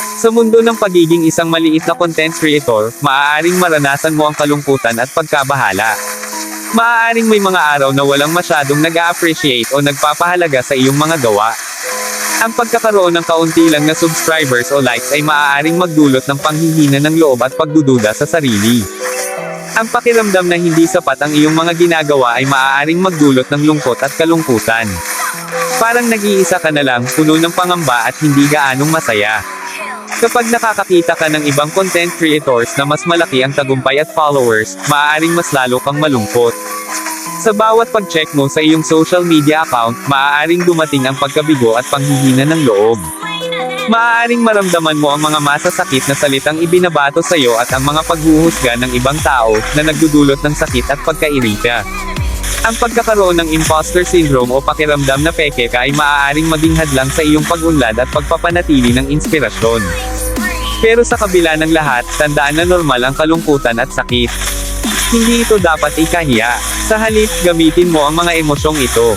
Sa mundo ng pagiging isang maliit na content creator, maaaring maranasan mo ang kalungkutan at pagkabahala. Maaaring may mga araw na walang masyadong nag-a-appreciate o nagpapahalaga sa iyong mga gawa. Ang pagkakaroon ng kaunti lang na subscribers o likes ay maaaring magdulot ng panghihina ng loob at pagdududa sa sarili. Ang pakiramdam na hindi sapat ang iyong mga ginagawa ay maaaring magdulot ng lungkot at kalungkutan. Parang nag-iisa ka na lang, puno ng pangamba at hindi gaanong masaya. Kapag nakakakita ka ng ibang content creators na mas malaki ang tagumpay at followers, maaaring mas lalo kang malungkot. Sa bawat pag-check mo sa iyong social media account, maaaring dumating ang pagkabigo at panghihina ng loob. Maaaring maramdaman mo ang mga masasakit na salitang ibinabato sa iyo at ang mga paghuhusga ng ibang tao na nagdudulot ng sakit at pagkairita. Ang pagkakaroon ng imposter syndrome o pakiramdam na peke ka ay maaaring maging hadlang sa iyong pag-unlad at pagpapanatili ng inspirasyon. Pero sa kabila ng lahat, tandaan na normal ang kalungkutan at sakit. Hindi ito dapat ikahiya. Sa halip, gamitin mo ang mga emosyong ito.